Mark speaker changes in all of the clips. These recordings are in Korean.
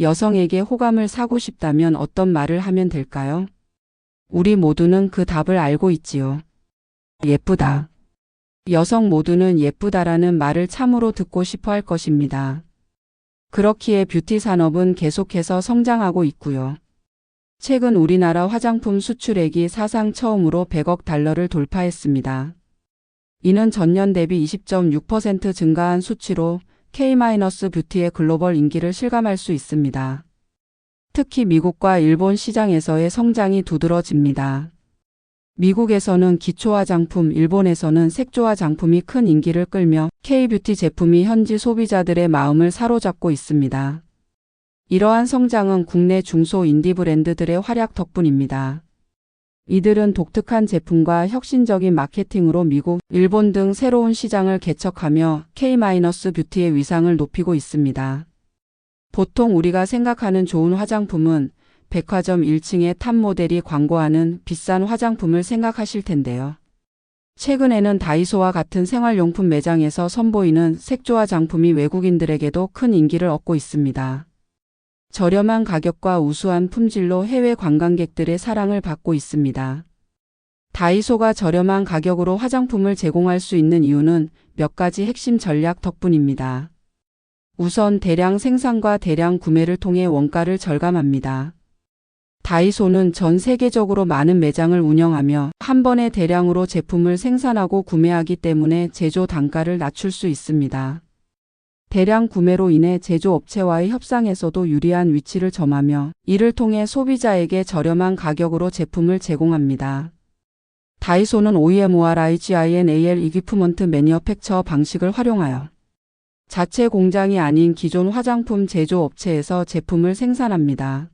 Speaker 1: 여성에게 호감을 사고 싶다면 어떤 말을 하면 될까요? 우리 모두는 그 답을 알고 있지요. 예쁘다. 여성 모두는 예쁘다라는 말을 참으로 듣고 싶어 할 것입니다. 그렇기에 뷰티 산업은 계속해서 성장하고 있고요. 최근 우리나라 화장품 수출액이 사상 처음으로 100억 달러를 돌파했습니다. 이는 전년 대비 20.6% 증가한 수치로 K-뷰티의 글로벌 인기를 실감할 수 있습니다. 특히 미국과 일본 시장에서의 성장이 두드러집니다. 미국에서는 기초 화장품, 일본에서는 색조 화장품이 큰 인기를 끌며 K-뷰티 제품이 현지 소비자들의 마음을 사로잡고 있습니다. 이러한 성장은 국내 중소 인디 브랜드들의 활약 덕분입니다. 이들은 독특한 제품과 혁신적인 마케팅으로 미국, 일본 등 새로운 시장을 개척하며 K-뷰티의 위상을 높이고 있습니다. 보통 우리가 생각하는 좋은 화장품은 백화점 1층의 탑 모델이 광고하는 비싼 화장품을 생각하실 텐데요. 최근에는 다이소와 같은 생활용품 매장에서 선보이는 색조 화장품이 외국인들에게도 큰 인기를 얻고 있습니다. 저렴한 가격과 우수한 품질로 해외 관광객들의 사랑을 받고 있습니다. 다이소가 저렴한 가격으로 화장품을 제공할 수 있는 이유는 몇 가지 핵심 전략 덕분입니다. 우선 대량 생산과 대량 구매를 통해 원가를 절감합니다. 다이소는 전 세계적으로 많은 매장을 운영하며 한 번에 대량으로 제품을 생산하고 구매하기 때문에 제조 단가를 낮출 수 있습니다. 대량 구매로 인해 제조업체와의 협상에서도 유리한 위치를 점하며 이를 통해 소비자에게 저렴한 가격으로 제품을 제공합니다. 다이소는 OEM와 IGINAL 이기프먼트 매니어팩처 방식을 활용하여 자체 공장이 아닌 기존 화장품 제조업체에서 제품을 생산합니다.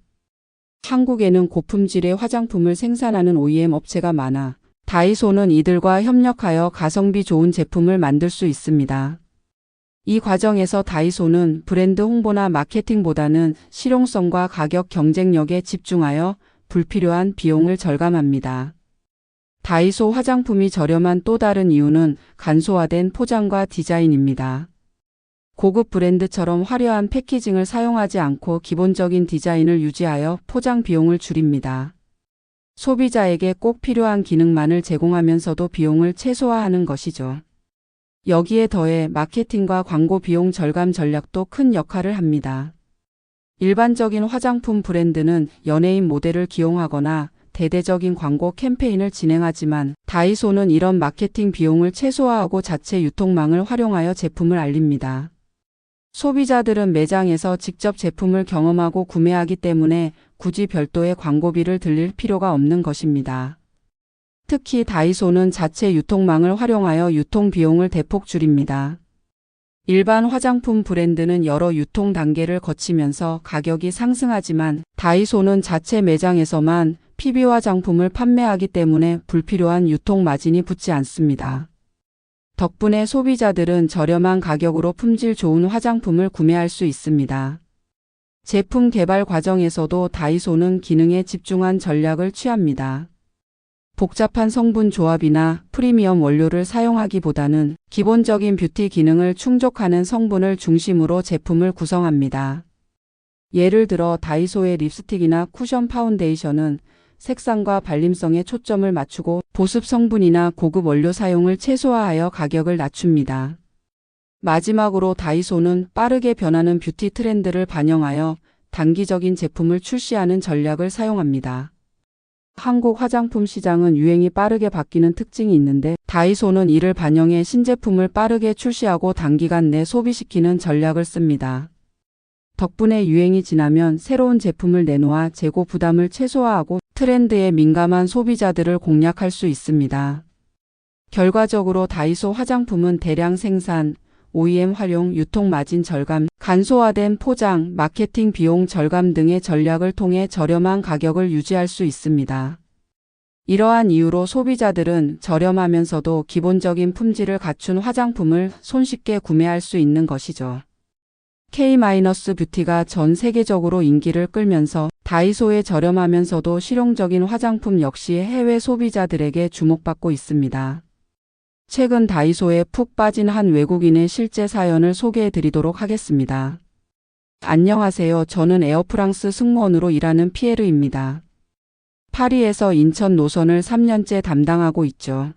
Speaker 1: 한국에는 고품질의 화장품을 생산하는 OEM 업체가 많아 다이소는 이들과 협력하여 가성비 좋은 제품을 만들 수 있습니다. 이 과정에서 다이소는 브랜드 홍보나 마케팅보다는 실용성과 가격 경쟁력에 집중하여 불필요한 비용을 절감합니다. 다이소 화장품이 저렴한 또 다른 이유는 간소화된 포장과 디자인입니다. 고급 브랜드처럼 화려한 패키징을 사용하지 않고 기본적인 디자인을 유지하여 포장 비용을 줄입니다. 소비자에게 꼭 필요한 기능만을 제공하면서도 비용을 최소화하는 것이죠. 여기에 더해 마케팅과 광고 비용 절감 전략도 큰 역할을 합니다. 일반적인 화장품 브랜드는 연예인 모델을 기용하거나 대대적인 광고 캠페인을 진행하지만 다이소는 이런 마케팅 비용을 최소화하고 자체 유통망을 활용하여 제품을 알립니다. 소비자들은 매장에서 직접 제품을 경험하고 구매하기 때문에 굳이 별도의 광고비를 들릴 필요가 없는 것입니다. 특히 다이소는 자체 유통망을 활용하여 유통 비용을 대폭 줄입니다. 일반 화장품 브랜드는 여러 유통 단계를 거치면서 가격이 상승하지만 다이소는 자체 매장에서만 PB 화장품을 판매하기 때문에 불필요한 유통 마진이 붙지 않습니다. 덕분에 소비자들은 저렴한 가격으로 품질 좋은 화장품을 구매할 수 있습니다. 제품 개발 과정에서도 다이소는 기능에 집중한 전략을 취합니다. 복잡한 성분 조합이나 프리미엄 원료를 사용하기보다는 기본적인 뷰티 기능을 충족하는 성분을 중심으로 제품을 구성합니다. 예를 들어 다이소의 립스틱이나 쿠션 파운데이션은 색상과 발림성에 초점을 맞추고 보습 성분이나 고급 원료 사용을 최소화하여 가격을 낮춥니다. 마지막으로 다이소는 빠르게 변하는 뷰티 트렌드를 반영하여 단기적인 제품을 출시하는 전략을 사용합니다. 한국 화장품 시장은 유행이 빠르게 바뀌는 특징이 있는데 다이소는 이를 반영해 신제품을 빠르게 출시하고 단기간 내 소비시키는 전략을 씁니다. 덕분에 유행이 지나면 새로운 제품을 내놓아 재고 부담을 최소화하고 트렌드에 민감한 소비자들을 공략할 수 있습니다. 결과적으로 다이소 화장품은 대량 생산, OEM 활용, 유통 마진 절감, 간소화된 포장, 마케팅 비용 절감 등의 전략을 통해 저렴한 가격을 유지할 수 있습니다. 이러한 이유로 소비자들은 저렴하면서도 기본적인 품질을 갖춘 화장품을 손쉽게 구매할 수 있는 것이죠. K-뷰티가 전 세계적으로 인기를 끌면서 다이소의 저렴하면서도 실용적인 화장품 역시 해외 소비자들에게 주목받고 있습니다. 최근 다이소에 푹 빠진 한 외국인의 실제 사연을 소개해 드리도록 하겠습니다. 안녕하세요. 저는 에어프랑스 승무원으로 일하는 피에르입니다. 파리에서 인천 노선을 3년째 담당하고 있죠.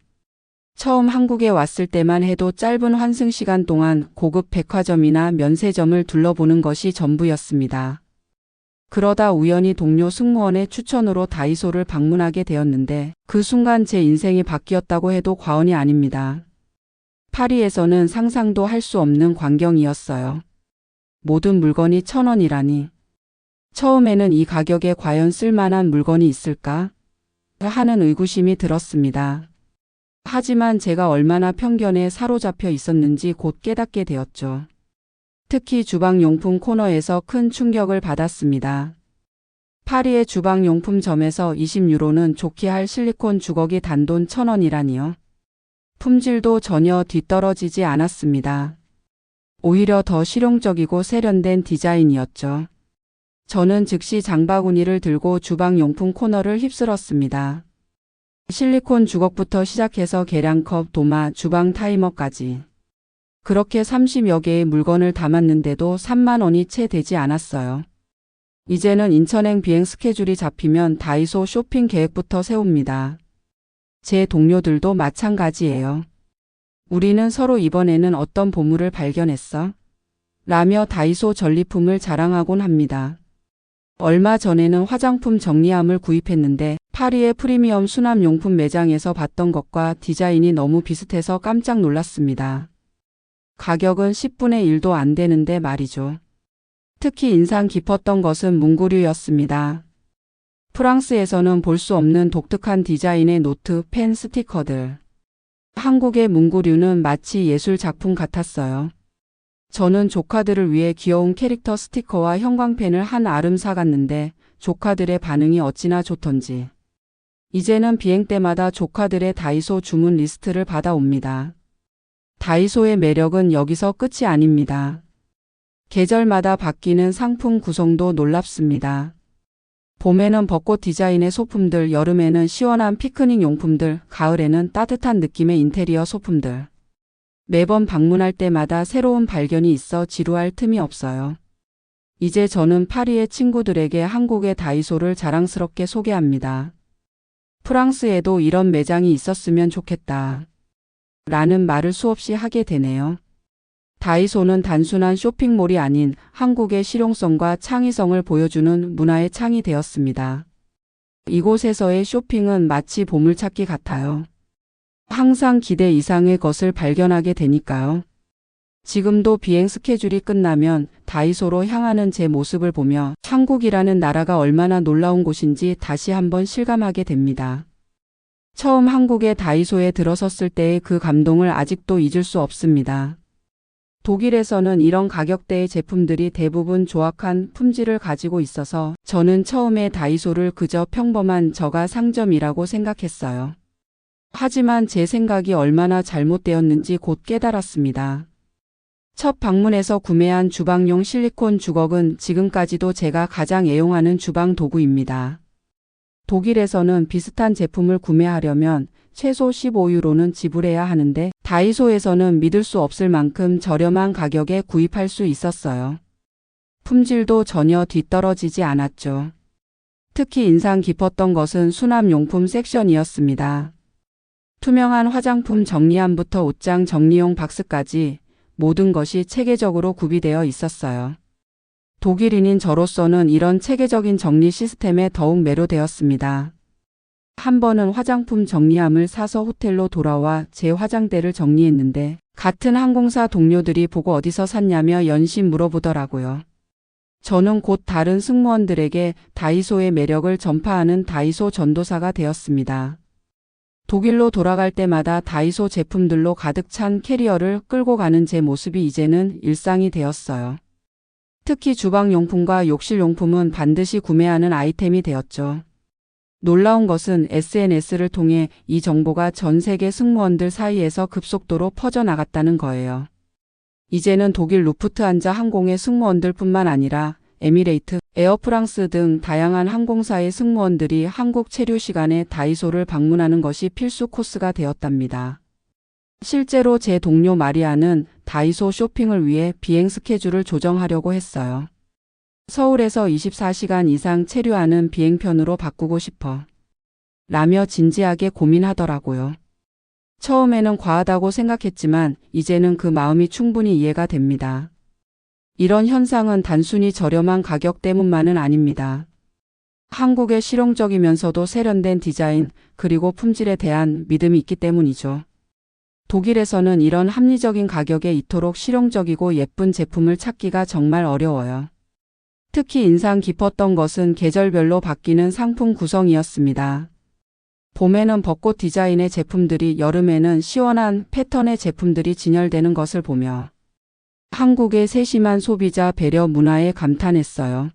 Speaker 1: 처음 한국에 왔을 때만 해도 짧은 환승 시간 동안 고급 백화점이나 면세점을 둘러보는 것이 전부였습니다. 그러다 우연히 동료 승무원의 추천으로 다이소를 방문하게 되었는데 그 순간 제 인생이 바뀌었다고 해도 과언이 아닙니다. 파리에서는 상상도 할 수 없는 광경이었어요. 모든 물건이 천 원이라니. 처음에는 이 가격에 과연 쓸만한 물건이 있을까? 하는 의구심이 들었습니다. 하지만 제가 얼마나 편견에 사로잡혀 있었는지 곧 깨닫게 되었죠. 특히 주방용품 코너에서 큰 충격을 받았습니다. 파리의 주방용품점에서 20유로는 좋게 할 실리콘 주걱이 단돈 1000원이라니요. 품질도 전혀 뒤떨어지지 않았습니다. 오히려 더 실용적이고 세련된 디자인이었죠. 저는 즉시 장바구니를 들고 주방용품 코너를 휩쓸었습니다. 실리콘 주걱부터 시작해서 계량컵, 도마, 주방 타이머까지. 그렇게 30여 개의 물건을 담았는데도 3만 원이 채 되지 않았어요. 이제는 인천행 비행 스케줄이 잡히면 다이소 쇼핑 계획부터 세웁니다. 제 동료들도 마찬가지예요. 우리는 서로 이번에는 어떤 보물을 발견했어? 라며 다이소 전리품을 자랑하곤 합니다. 얼마 전에는 화장품 정리함을 구입했는데 파리의 프리미엄 수납용품 매장에서 봤던 것과 디자인이 너무 비슷해서 깜짝 놀랐습니다. 가격은 10분의 1도 안 되는데 말이죠. 특히 인상 깊었던 것은 문구류였습니다. 프랑스에서는 볼 수 없는 독특한 디자인의 노트, 펜, 스티커들. 한국의 문구류는 마치 예술 작품 같았어요. 저는 조카들을 위해 귀여운 캐릭터 스티커와 형광펜을 한 아름 사갔는데 조카들의 반응이 어찌나 좋던지. 이제는 비행 때마다 조카들의 다이소 주문 리스트를 받아옵니다. 다이소의 매력은 여기서 끝이 아닙니다. 계절마다 바뀌는 상품 구성도 놀랍습니다. 봄에는 벚꽃 디자인의 소품들, 여름에는 시원한 피크닉 용품들, 가을에는 따뜻한 느낌의 인테리어 소품들. 매번 방문할 때마다 새로운 발견이 있어 지루할 틈이 없어요. 이제 저는 파리의 친구들에게 한국의 다이소를 자랑스럽게 소개합니다. 프랑스에도 이런 매장이 있었으면 좋겠다. 라는 말을 수없이 하게 되네요. 다이소는 단순한 쇼핑몰이 아닌 한국의 실용성과 창의성을 보여주는 문화의 창이 되었습니다. 이곳에서의 쇼핑은 마치 보물찾기 같아요. 항상 기대 이상의 것을 발견하게 되니까요. 지금도 비행 스케줄이 끝나면 다이소로 향하는 제 모습을 보며 한국이라는 나라가 얼마나 놀라운 곳인지 다시 한번 실감하게 됩니다. 처음 한국의 다이소에 들어섰을 때의 그 감동을 아직도 잊을 수 없습니다. 독일에서는 이런 가격대의 제품들이 대부분 조악한 품질을 가지고 있어서 저는 처음에 다이소를 그저 평범한 저가 상점이라고 생각했어요. 하지만 제 생각이 얼마나 잘못되었는지 곧 깨달았습니다. 첫 방문에서 구매한 주방용 실리콘 주걱은 지금까지도 제가 가장 애용하는 주방 도구입니다. 독일에서는 비슷한 제품을 구매하려면 최소 15유로는 지불해야 하는데 다이소에서는 믿을 수 없을 만큼 저렴한 가격에 구입할 수 있었어요. 품질도 전혀 뒤떨어지지 않았죠. 특히 인상 깊었던 것은 수납용품 섹션이었습니다. 투명한 화장품 정리함부터 옷장 정리용 박스까지 모든 것이 체계적으로 구비되어 있었어요. 독일인인 저로서는 이런 체계적인 정리 시스템에 더욱 매료되었습니다. 한 번은 화장품 정리함을 사서 호텔로 돌아와 제 화장대를 정리했는데 같은 항공사 동료들이 보고 어디서 샀냐며 연신 물어보더라고요. 저는 곧 다른 승무원들에게 다이소의 매력을 전파하는 다이소 전도사가 되었습니다. 독일로 돌아갈 때마다 다이소 제품들로 가득 찬 캐리어를 끌고 가는 제 모습이 이제는 일상이 되었어요. 특히 주방용품과 욕실용품은 반드시 구매하는 아이템이 되었죠. 놀라운 것은 SNS를 통해 이 정보가 전 세계 승무원들 사이에서 급속도로 퍼져나갔다는 거예요. 이제는 독일 루프트한자 항공의 승무원들 뿐만 아니라 에미레이트, 에어프랑스 등 다양한 항공사의 승무원들이 한국 체류 시간에 다이소를 방문하는 것이 필수 코스가 되었답니다. 실제로 제 동료 마리아는 다이소 쇼핑을 위해 비행 스케줄을 조정하려고 했어요. 서울에서 24시간 이상 체류하는 비행편으로 바꾸고 싶어. 라며 진지하게 고민하더라고요. 처음에는 과하다고 생각했지만 이제는 그 마음이 충분히 이해가 됩니다. 이런 현상은 단순히 저렴한 가격 때문만은 아닙니다. 한국의 실용적이면서도 세련된 디자인 그리고 품질에 대한 믿음이 있기 때문이죠. 독일에서는 이런 합리적인 가격에 이토록 실용적이고 예쁜 제품을 찾기가 정말 어려워요. 특히 인상 깊었던 것은 계절별로 바뀌는 상품 구성이었습니다. 봄에는 벚꽃 디자인의 제품들이 여름에는 시원한 패턴의 제품들이 진열되는 것을 보며 한국의 세심한 소비자 배려 문화에 감탄했어요.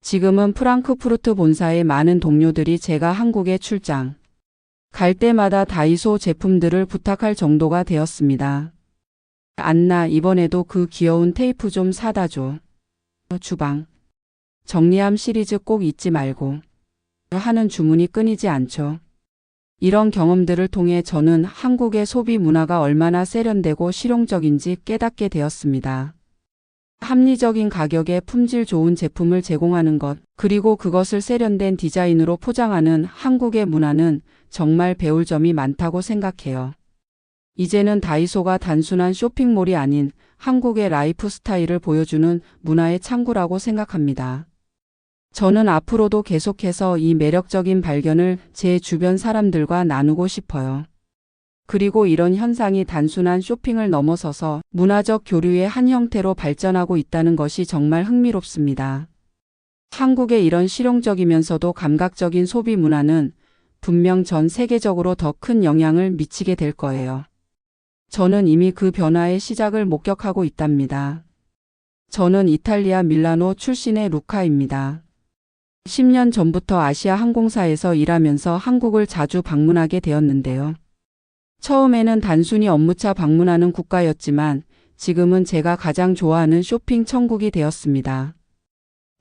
Speaker 1: 지금은 프랑크푸르트 본사의 많은 동료들이 제가 한국에 출장 갈 때마다 다이소 제품들을 부탁할 정도가 되었습니다. 안나 이번에도 그 귀여운 테이프 좀 사다 줘. 주방 정리함 시리즈 꼭 잊지 말고 하는 주문이 끊이지 않죠. 이런 경험들을 통해 저는 한국의 소비 문화가 얼마나 세련되고 실용적인지 깨닫게 되었습니다. 합리적인 가격에 품질 좋은 제품을 제공하는 것, 그리고 그것을 세련된 디자인으로 포장하는 한국의 문화는 정말 배울 점이 많다고 생각해요. 이제는 다이소가 단순한 쇼핑몰이 아닌 한국의 라이프 스타일을 보여주는 문화의 창구라고 생각합니다. 저는 앞으로도 계속해서 이 매력적인 발견을 제 주변 사람들과 나누고 싶어요. 그리고 이런 현상이 단순한 쇼핑을 넘어서서 문화적 교류의 한 형태로 발전하고 있다는 것이 정말 흥미롭습니다. 한국의 이런 실용적이면서도 감각적인 소비 문화는 분명 전 세계적으로 더 큰 영향을 미치게 될 거예요. 저는 이미 그 변화의 시작을 목격하고 있답니다. 저는 이탈리아 밀라노 출신의 루카입니다. 10년 전부터 아시아 항공사에서 일하면서 한국을 자주 방문하게 되었는데요. 처음에는 단순히 업무차 방문하는 국가였지만 지금은 제가 가장 좋아하는 쇼핑 천국이 되었습니다.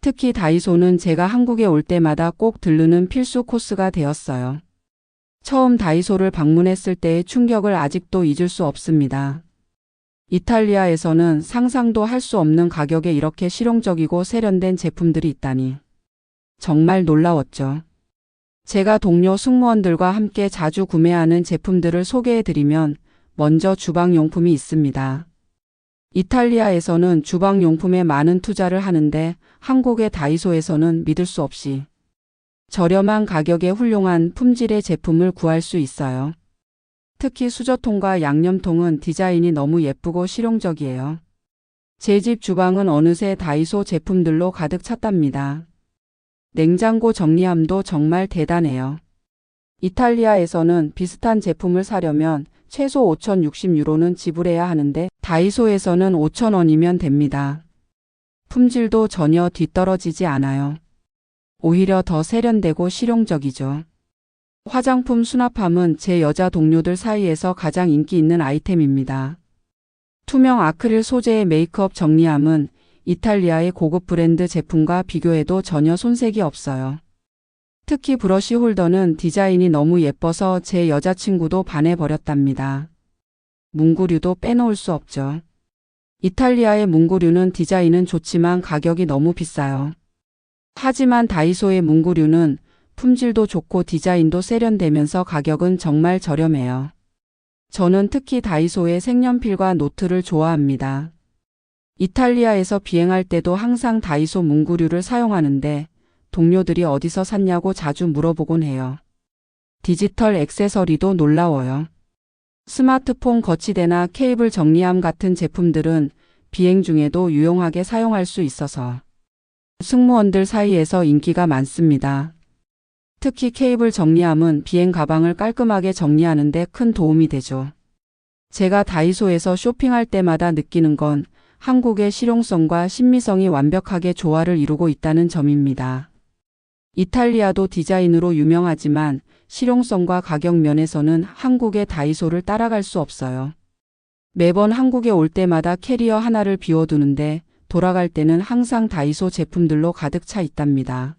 Speaker 1: 특히 다이소는 제가 한국에 올 때마다 꼭 들르는 필수 코스가 되었어요. 처음 다이소를 방문했을 때의 충격을 아직도 잊을 수 없습니다. 이탈리아에서는 상상도 할 수 없는 가격에 이렇게 실용적이고 세련된 제품들이 있다니. 정말 놀라웠죠. 제가 동료 승무원들과 함께 자주 구매하는 제품들을 소개해드리면 먼저 주방용품이 있습니다. 이탈리아에서는 주방용품에 많은 투자를 하는데 한국의 다이소에서는 믿을 수 없이 저렴한 가격에 훌륭한 품질의 제품을 구할 수 있어요. 특히 수저통과 양념통은 디자인이 너무 예쁘고 실용적이에요. 제 집 주방은 어느새 다이소 제품들로 가득 찼답니다. 냉장고 정리함도 정말 대단해요. 이탈리아에서는 비슷한 제품을 사려면 최소 5,060유로는 지불해야 하는데 다이소에서는 5,000원이면 됩니다. 품질도 전혀 뒤떨어지지 않아요. 오히려 더 세련되고 실용적이죠. 화장품 수납함은 제 여자 동료들 사이에서 가장 인기 있는 아이템입니다. 투명 아크릴 소재의 메이크업 정리함은 이탈리아의 고급 브랜드 제품과 비교해도 전혀 손색이 없어요. 특히 브러쉬 홀더는 디자인이 너무 예뻐서 제 여자친구도 반해버렸답니다. 문구류도 빼놓을 수 없죠. 이탈리아의 문구류는 디자인은 좋지만 가격이 너무 비싸요. 하지만 다이소의 문구류는 품질도 좋고 디자인도 세련되면서 가격은 정말 저렴해요. 저는 특히 다이소의 색연필과 노트를 좋아합니다. 이탈리아에서 비행할 때도 항상 다이소 문구류를 사용하는데 동료들이 어디서 샀냐고 자주 물어보곤 해요. 디지털 액세서리도 놀라워요. 스마트폰 거치대나 케이블 정리함 같은 제품들은 비행 중에도 유용하게 사용할 수 있어서 승무원들 사이에서 인기가 많습니다. 특히 케이블 정리함은 비행 가방을 깔끔하게 정리하는데 큰 도움이 되죠. 제가 다이소에서 쇼핑할 때마다 느끼는 건 한국의 실용성과 신미성이 완벽하게 조화를 이루고 있다는 점입니다. 이탈리아도 디자인으로 유명하지만 실용성과 가격 면에서는 한국의 다이소를 따라갈 수 없어요. 매번 한국에 올 때마다 캐리어 하나를 비워두는데 돌아갈 때는 항상 다이소 제품들로 가득 차 있답니다.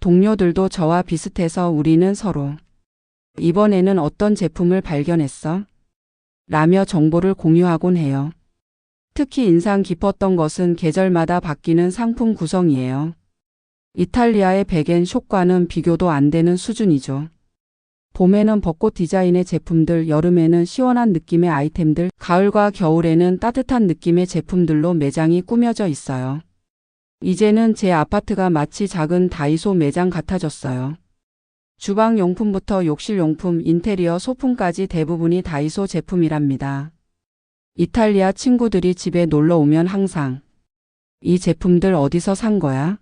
Speaker 1: 동료들도 저와 비슷해서 우리는 서로 이번에는 어떤 제품을 발견했어? 라며 정보를 공유하곤 해요. 특히 인상 깊었던 것은 계절마다 바뀌는 상품 구성이에요. 이탈리아의 백앤 숏과는 비교도 안 되는 수준이죠. 봄에는 벚꽃 디자인의 제품들, 여름에는 시원한 느낌의 아이템들, 가을과 겨울에는 따뜻한 느낌의 제품들로 매장이 꾸며져 있어요. 이제는 제 아파트가 마치 작은 다이소 매장 같아졌어요. 주방용품부터 욕실용품, 인테리어, 소품까지 대부분이 다이소 제품이랍니다. 이탈리아 친구들이 집에 놀러 오면 항상 이 제품들 어디서 산 거야?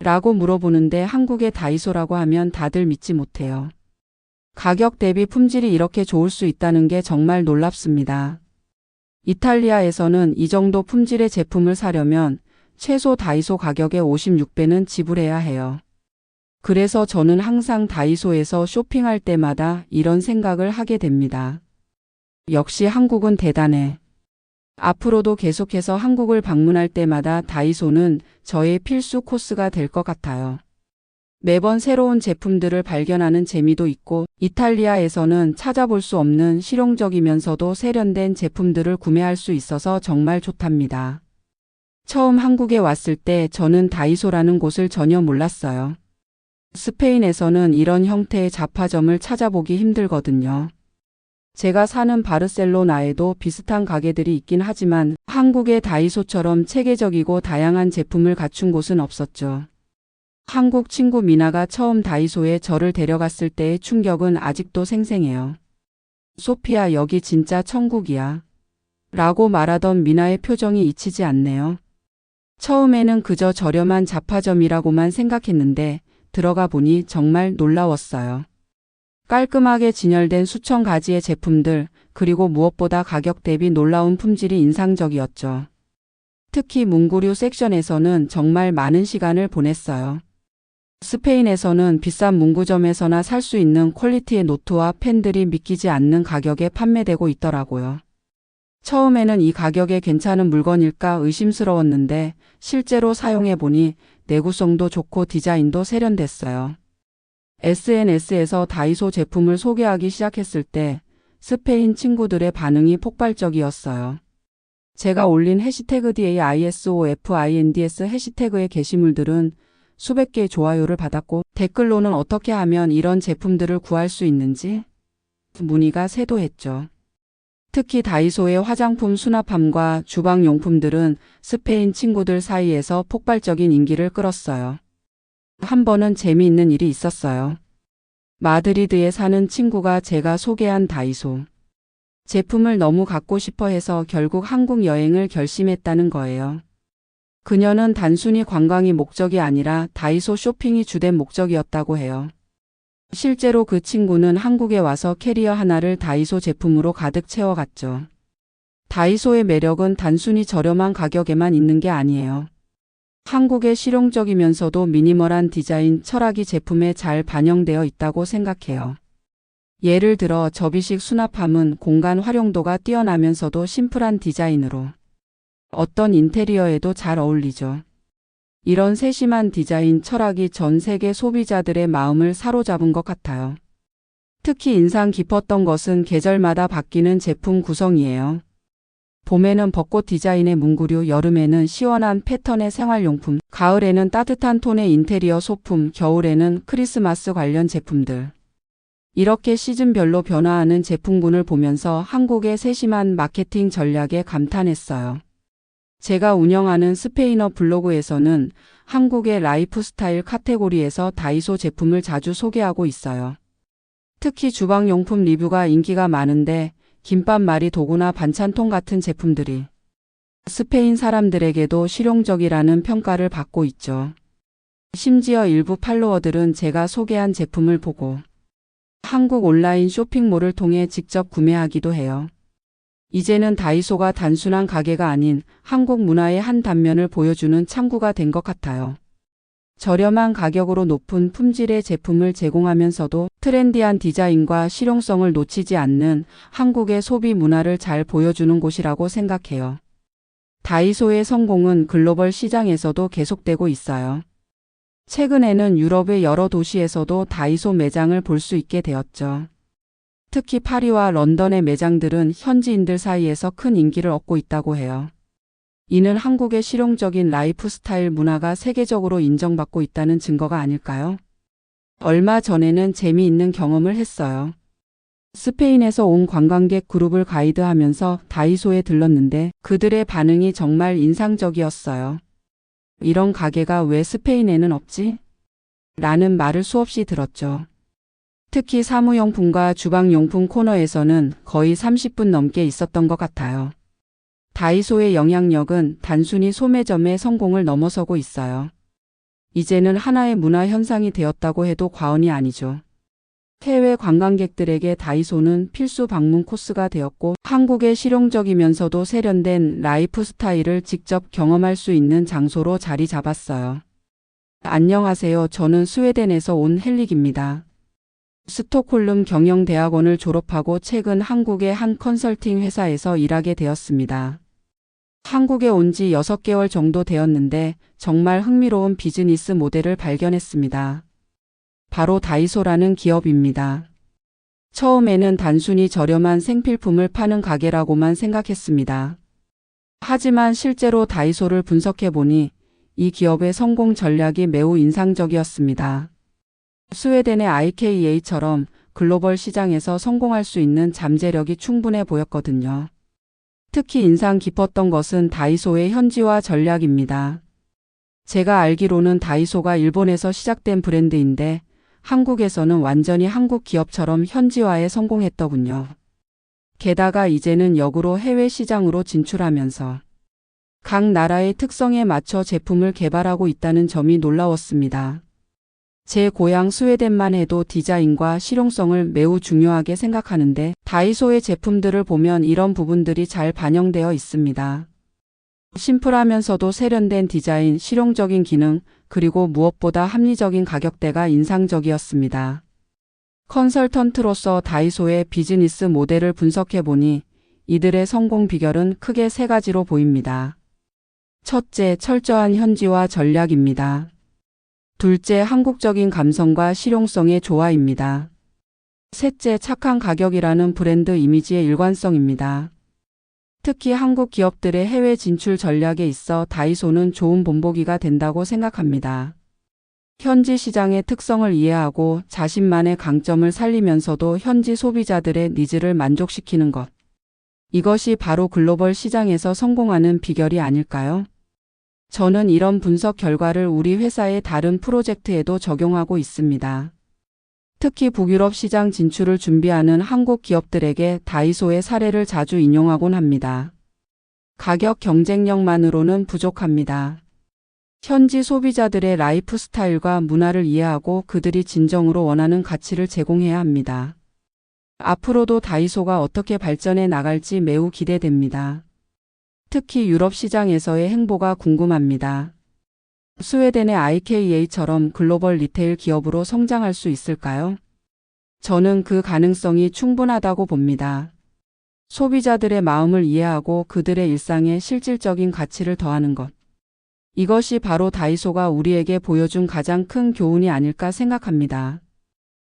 Speaker 1: 라고 물어보는데 한국의 다이소라고 하면 다들 믿지 못해요. 가격 대비 품질이 이렇게 좋을 수 있다는 게 정말 놀랍습니다. 이탈리아에서는 이 정도 품질의 제품을 사려면 최소 다이소 가격의 56배는 지불해야 해요. 그래서 저는 항상 다이소에서 쇼핑할 때마다 이런 생각을 하게 됩니다. 역시 한국은 대단해. 앞으로도 계속해서 한국을 방문할 때마다 다이소는 저의 필수 코스가 될 것 같아요. 매번 새로운 제품들을 발견하는 재미도 있고 이탈리아에서는 찾아볼 수 없는 실용적이면서도 세련된 제품들을 구매할 수 있어서 정말 좋답니다. 처음 한국에 왔을 때 저는 다이소라는 곳을 전혀 몰랐어요. 스페인에서는 이런 형태의 잡화점을 찾아보기 힘들거든요. 제가 사는 바르셀로나에도 비슷한 가게들이 있긴 하지만 한국의 다이소처럼 체계적이고 다양한 제품을 갖춘 곳은 없었죠. 한국 친구 미나가 처음 다이소에 저를 데려갔을 때의 충격은 아직도 생생해요. 소피아 여기 진짜 천국이야. 라고 말하던 미나의 표정이 잊히지 않네요. 처음에는 그저 저렴한 잡화점이라고만 생각했는데 들어가 보니 정말 놀라웠어요. 깔끔하게 진열된 수천 가지의 제품들, 그리고 무엇보다 가격 대비 놀라운 품질이 인상적이었죠. 특히 문구류 섹션에서는 정말 많은 시간을 보냈어요. 스페인에서는 비싼 문구점에서나 살 수 있는 퀄리티의 노트와 펜들이 믿기지 않는 가격에 판매되고 있더라고요. 처음에는 이 가격에 괜찮은 물건일까 의심스러웠는데 실제로 사용해보니 내구성도 좋고 디자인도 세련됐어요. SNS에서 다이소 제품을 소개하기 시작했을 때 스페인 친구들의 반응이 폭발적이었어요. 제가 올린 해시태그 DAISOFINDS 해시태그의 게시물들은 수백 개의 좋아요를 받았고 댓글로는 어떻게 하면 이런 제품들을 구할 수 있는지 문의가 쇄도했죠. 특히 다이소의 화장품 수납함과 주방용품들은 스페인 친구들 사이에서 폭발적인 인기를 끌었어요. 한 번은 재미있는 일이 있었어요. 마드리드에 사는 친구가 제가 소개한 다이소 제품을 너무 갖고 싶어 해서 결국 한국 여행을 결심했다는 거예요. 그녀는 단순히 관광이 목적이 아니라 다이소 쇼핑이 주된 목적이었다고 해요. 실제로 그 친구는 한국에 와서 캐리어 하나를 다이소 제품으로 가득 채워갔죠. 다이소의 매력은 단순히 저렴한 가격에만 있는 게 아니에요. 한국의 실용적이면서도 미니멀한 디자인 철학이 제품에 잘 반영되어 있다고 생각해요. 예를 들어 접이식 수납함은 공간 활용도가 뛰어나면서도 심플한 디자인으로 어떤 인테리어에도 잘 어울리죠. 이런 세심한 디자인 철학이 전 세계 소비자들의 마음을 사로잡은 것 같아요. 특히 인상 깊었던 것은 계절마다 바뀌는 제품 구성이에요. 봄에는 벚꽃 디자인의 문구류, 여름에는 시원한 패턴의 생활용품, 가을에는 따뜻한 톤의 인테리어 소품, 겨울에는 크리스마스 관련 제품들. 이렇게 시즌별로 변화하는 제품군을 보면서 한국의 세심한 마케팅 전략에 감탄했어요. 제가 운영하는 스페인어 블로그에서는 한국의 라이프스타일 카테고리에서 다이소 제품을 자주 소개하고 있어요. 특히 주방용품 리뷰가 인기가 많은데 김밥 말이 도구나 반찬통 같은 제품들이 스페인 사람들에게도 실용적이라는 평가를 받고 있죠. 심지어 일부 팔로워들은 제가 소개한 제품을 보고 한국 온라인 쇼핑몰을 통해 직접 구매하기도 해요. 이제는 다이소가 단순한 가게가 아닌 한국 문화의 한 단면을 보여주는 창구가 된 것 같아요. 저렴한 가격으로 높은 품질의 제품을 제공하면서도 트렌디한 디자인과 실용성을 놓치지 않는 한국의 소비 문화를 잘 보여주는 곳이라고 생각해요. 다이소의 성공은 글로벌 시장에서도 계속되고 있어요. 최근에는 유럽의 여러 도시에서도 다이소 매장을 볼 수 있게 되었죠. 특히 파리와 런던의 매장들은 현지인들 사이에서 큰 인기를 얻고 있다고 해요. 이는 한국의 실용적인 라이프 스타일 문화가 세계적으로 인정받고 있다는 증거가 아닐까요? 얼마 전에는 재미있는 경험을 했어요. 스페인에서 온 관광객 그룹을 가이드하면서 다이소에 들렀는데 그들의 반응이 정말 인상적이었어요. 이런 가게가 왜 스페인에는 없지? 라는 말을 수없이 들었죠. 특히 사무용품과 주방용품 코너에서는 거의 30분 넘게 있었던 것 같아요. 다이소의 영향력은 단순히 소매점의 성공을 넘어서고 있어요. 이제는 하나의 문화 현상이 되었다고 해도 과언이 아니죠. 해외 관광객들에게 다이소는 필수 방문 코스가 되었고 한국의 실용적이면서도 세련된 라이프 스타일을 직접 경험할 수 있는 장소로 자리 잡았어요. 안녕하세요. 저는 스웨덴에서 온 헬릭입니다. 스톡홀름 경영대학원을 졸업하고 최근 한국의 한 컨설팅 회사에서 일하게 되었습니다. 한국에 온 지 6개월 정도 되었는데 정말 흥미로운 비즈니스 모델을 발견했습니다. 바로 다이소라는 기업입니다. 처음에는 단순히 저렴한 생필품을 파는 가게라고만 생각했습니다. 하지만 실제로 다이소를 분석해 보니 이 기업의 성공 전략이 매우 인상적이었습니다. 스웨덴의 IKEA처럼 글로벌 시장에서 성공할 수 있는 잠재력이 충분해 보였거든요. 특히 인상 깊었던 것은 다이소의 현지화 전략입니다. 제가 알기로는 다이소가 일본에서 시작된 브랜드인데 한국에서는 완전히 한국 기업처럼 현지화에 성공했더군요. 게다가 이제는 역으로 해외 시장으로 진출하면서 각 나라의 특성에 맞춰 제품을 개발하고 있다는 점이 놀라웠습니다. 제 고향 스웨덴만 해도 디자인과 실용성을 매우 중요하게 생각하는데 다이소의 제품들을 보면 이런 부분들이 잘 반영되어 있습니다. 심플하면서도 세련된 디자인, 실용적인 기능, 그리고 무엇보다 합리적인 가격대가 인상적이었습니다. 컨설턴트로서 다이소의 비즈니스 모델을 분석해 보니 이들의 성공 비결은 크게 세 가지로 보입니다. 첫째, 철저한 현지화 전략입니다. 둘째, 한국적인 감성과 실용성의 조화입니다. 셋째, 착한 가격이라는 브랜드 이미지의 일관성입니다. 특히 한국 기업들의 해외 진출 전략에 있어 다이소는 좋은 본보기가 된다고 생각합니다. 현지 시장의 특성을 이해하고 자신만의 강점을 살리면서도 현지 소비자들의 니즈를 만족시키는 것. 이것이 바로 글로벌 시장에서 성공하는 비결이 아닐까요? 저는 이런 분석 결과를 우리 회사의 다른 프로젝트에도 적용하고 있습니다. 특히 북유럽 시장 진출을 준비하는 한국 기업들에게 다이소의 사례를 자주 인용하곤 합니다. 가격 경쟁력만으로는 부족합니다. 현지 소비자들의 라이프 스타일과 문화를 이해하고 그들이 진정으로 원하는 가치를 제공해야 합니다. 앞으로도 다이소가 어떻게 발전해 나갈지 매우 기대됩니다. 특히 유럽 시장에서의 행보가 궁금합니다. 스웨덴의 IKEA처럼 글로벌 리테일 기업으로 성장할 수 있을까요? 저는 그 가능성이 충분하다고 봅니다. 소비자들의 마음을 이해하고 그들의 일상에 실질적인 가치를 더하는 것. 이것이 바로 다이소가 우리에게 보여준 가장 큰 교훈이 아닐까 생각합니다.